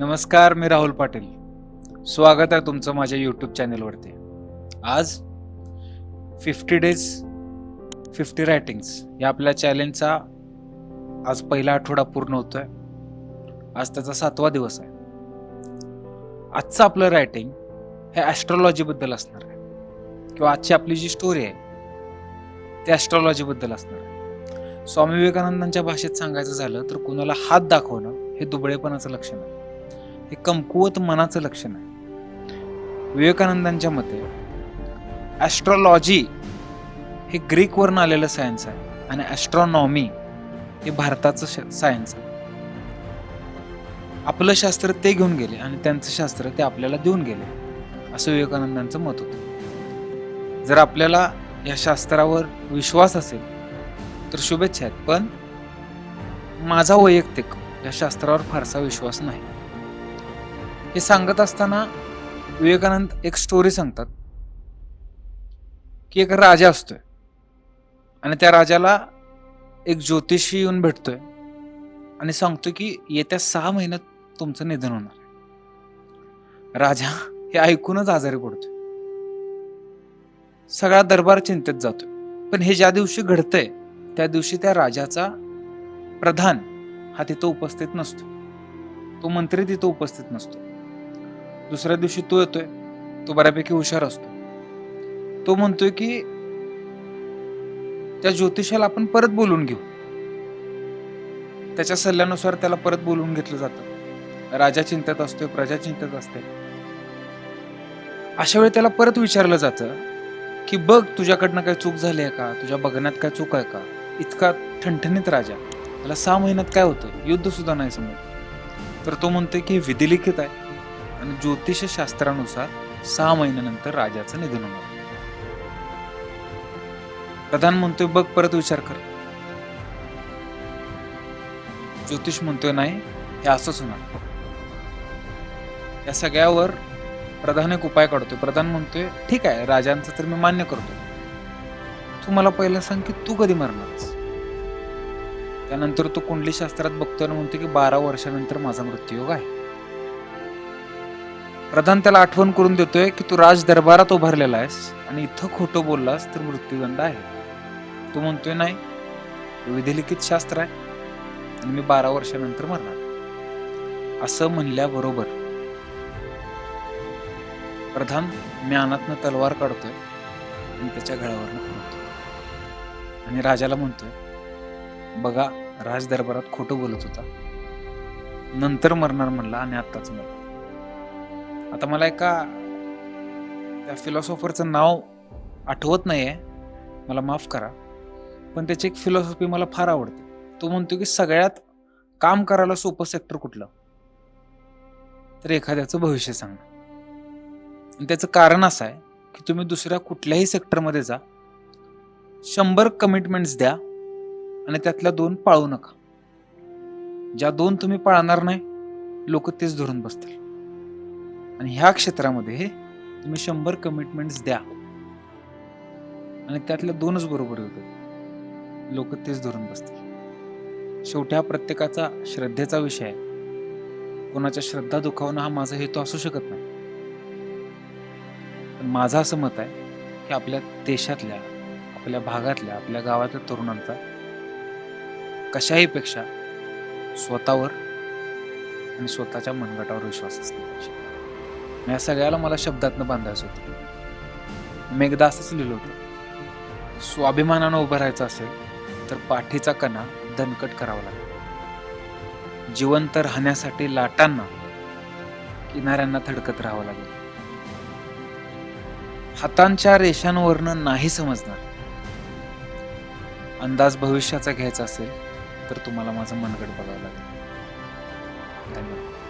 नमस्कार मी राहुल पाटील. स्वागत आहे तुमचं माझ्या यूट्यूब चॅनेलवरती आज फिफ्टी डेज फिफ्टी रायटिंग्स या आपल्या चॅलेंजचा आज पहिला आठवडा पूर्ण होतोय. आज त्याचा सातवा दिवस आहे. आजचं आपलं रायटिंग हे ॲस्ट्रॉलॉजीबद्दल असणार आहे. किंवा आजची आपली जी स्टोरी आहे ते ॲस्ट्रॉलॉजीबद्दल असणार आहे. स्वामी विवेकानंदांच्या भाषेत सांगायचं झालं तर कुणाला हात दाखवणं हे दुबळेपणाचं लक्षण आहे. हे कमकुवत मनाचं लक्षण आहे. विवेकानंदांच्या मते ॲस्ट्रॉलॉजी हे ग्रीकवरून आलेलं सायन्स आहे आणि ॲस्ट्रॉनॉमी हे भारताचं सायन्स आहे. आपलं शास्त्र ते घेऊन गेले आणि त्यांचं शास्त्र ते आपल्याला देऊन गेले असं विवेकानंदांचं मत होतं. जर आपल्याला या शास्त्रावर विश्वास असेल तर शुभेच्छा आहेत पण माझा वैयक्तिक या शास्त्रावर फारसा विश्वास नाही. हे सांगत असताना विवेकानंद एक स्टोरी सांगतात की एक राजा असतोय आणि त्या राजाला एक ज्योतिषी येऊन भेटतोय आणि सांगतोय की येत्या सहा महिन्यात तुमचं निधन होणार राजा हे ऐकूनच आजारी पडतोय. सगळा दरबार चिंतेत जातोय. पण हे ज्या दिवशी घडतंय त्या दिवशी त्या राजाचा प्रधान हा तिथं उपस्थित नसतो. तो मंत्री तिथं उपस्थित नसतो. दुसऱ्या दिवशी तो येतोय तो बऱ्यापैकी हुशार असतो. तो म्हणतोय की त्या ज्योतिषाला आपण परत बोलून घेऊ. त्याच्या सल्ल्यानुसार त्याला परत बोलून घेतलं जातं. राजा चिंतेत असतोय प्रजा चिंतेत असते. अशा वेळी त्याला परत विचारलं जातं की बघ तुझ्याकडनं काय चूक झाली आहे का? तुझ्या बघण्यात काय चूक आहे का? इतका ठणठणीत राजा. त्याला सहा महिन्यात काय होतं? युद्ध सुद्धा नाही समोर तर तो म्हणतोय की विधिलिखित आहे. आणि ज्योतिष शास्त्रानुसार सहा महिन्यानंतर राजाचं निधन होणार. प्रधान म्हणतोय बघ परत विचार कर. ज्योतिष म्हणतोय नाही हे असंच होणार. या सगळ्यावर प्रधान एक उपाय काढतोय. प्रधान म्हणतोय ठीक आहे राजांचं तर मी मान्य करतो तू मला पहिला सांग की तू कधी मरणार त्यानंतर तो कुंडली शास्त्रात बघतोय आणि म्हणतो की बारा वर्षानंतर माझा मृत्यू योग आहे. प्रधान त्याला आठवण करून देतोय की तू राज दरबारात उभारलेला आहेस आणि इथं खोटं बोललास तर मृत्यूदंड आहे. तो म्हणतोय नाही विधिलिखित शास्त्र आहे आणि मी बारा वर्षानंतर मरणार. असं म्हणल्याबरोबर प्रधान म्यानातनं तलवार काढतोय आणि त्याच्या गळ्यावरनं फिरवतोय आणि राजाला म्हणतोय बघा राज दरबारात खोटं बोलत होता. नंतर मरणार म्हणला आणि आत्ताच मरला. आता मला एका त्या फिलॉसॉफरचं नाव आठवत नाही आहे मला माफ करा. पण त्याची एक फिलॉसॉफी मला फार आवडते. तो म्हणतो की सगळ्यात काम करायला सोपं सेक्टर कुठलं? तर एखाद्याचं भविष्य सांगणं आणि त्याचं कारण असं आहे की तुम्ही दुसऱ्या कुठल्याही सेक्टरमध्ये जा. शंभर कमिटमेंट्स द्या आणि त्यातल्या दोन पाळू नका. ज्या दोन तुम्ही पाळणार नाही लोक तेच धरून बसतील. आणि ह्या क्षेत्रामध्ये तुम्ही शंभर कमिटमेंट्स द्या. आणि त्यातल्या दोनच बरोबर होतात. लोक तेच धरून बसतील. शेवटी हा प्रत्येकाचा श्रद्धेचा विषय आहे. कोणाच्या श्रद्धा दुखावणं हा माझा हेतू असू शकत नाही. पण माझं असं मत आहे की आपल्या देशातल्या आपल्या भागातल्या आपल्या गावातल्या तरुणांचा कशाही पेक्षा स्वतःवर आणि स्वतःच्या मनगटावर विश्वास असला पाहिजे. या सगळ्याला मला शब्दातनं बांधायचं होतं. मी एकदा असंच लिहिलं होतं. स्वाभिमानानं उभं राहायचं असेल तर पाठीचा कणा दणकट करावा लागेल. जिवंत राहण्यासाठी लाटांना किनाऱ्यांना थडकत राहावं लागेल. हातांच्या रेषांवरनं नाही समजणार. अंदाज भविष्याचा घ्यायचा असेल तर तुम्हाला माझं मनगट बघावं लागेल. धन्यवाद.